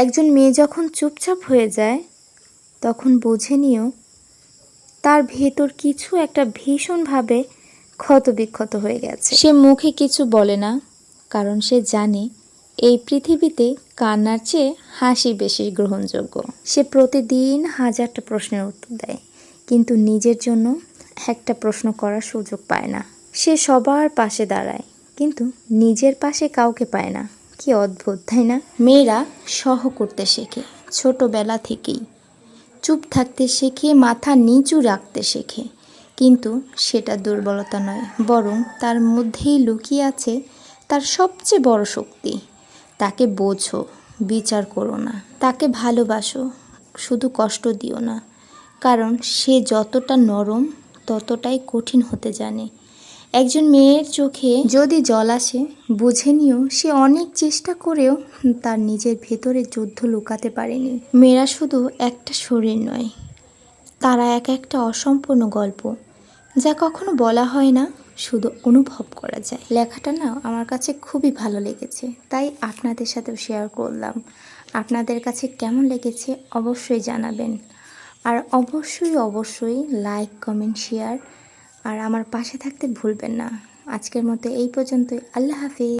একজন মেয়ে যখন চুপচাপ হয়ে যায় তখন বুঝে নিও তার ভেতর কিছু একটা ভীষণভাবে ক্ষতবিক্ষত হয়ে গেছে। সে মুখে কিছু বলে না কারণ সে জানে এই পৃথিবীতে কান্নার চেয়ে হাসি বেশি গ্রহণযোগ্য। সে প্রতিদিন হাজারটা প্রশ্নের উত্তর দেয় কিন্তু নিজের জন্য একটা প্রশ্ন করার সুযোগ পায় না। সে সবার পাশে দাঁড়ায় কিন্তু নিজের পাশে কাউকে পায় না। কি অদ্ভুত, তাই না? মেয়েরা সহ করতে শেখে, ছোটবেলা থেকেই। চুপ থাকতে শেখে, মাথা নিচু রাখতে শেখে। কিন্তু সেটা দুর্বলতা নয়, বরং তার মধ্যেই লুকিয়ে আছে তার সবচেয়ে বড় শক্তি। তাকে বোঝো, বিচার করো না। তাকে ভালোবাসো, শুধু কষ্ট দিও না। কারণ সে যতটা নরম, ততটাই কঠিন হতে জানে। একজন মেয়ের চোখে যদি জল আসে, বুঝে নিও সে অনেক চেষ্টা করেও তার নিজের ভেতরে যুদ্ধ লুকাতে পারেনি। মেয়েরা শুধু একটা শরীর নয়, তারা এক একটা অসম্পূর্ণ গল্প যা কখনো বলা হয় না, শুধু অনুভব করা যায়। লেখাটা না আমার কাছে খুবই ভালো লেগেছে, তাই আপনাদের সাথেও শেয়ার করলাম। আপনাদের কাছে কেমন লেগেছে অবশ্যই জানাবেন। আর অবশ্যই অবশ্যই লাইক কমেন্ট শেয়ার আর আমার পাশে থাকতে ভুলবেন না। আজকের মতো এই পর্যন্তই। আল্লাহ হাফিজ।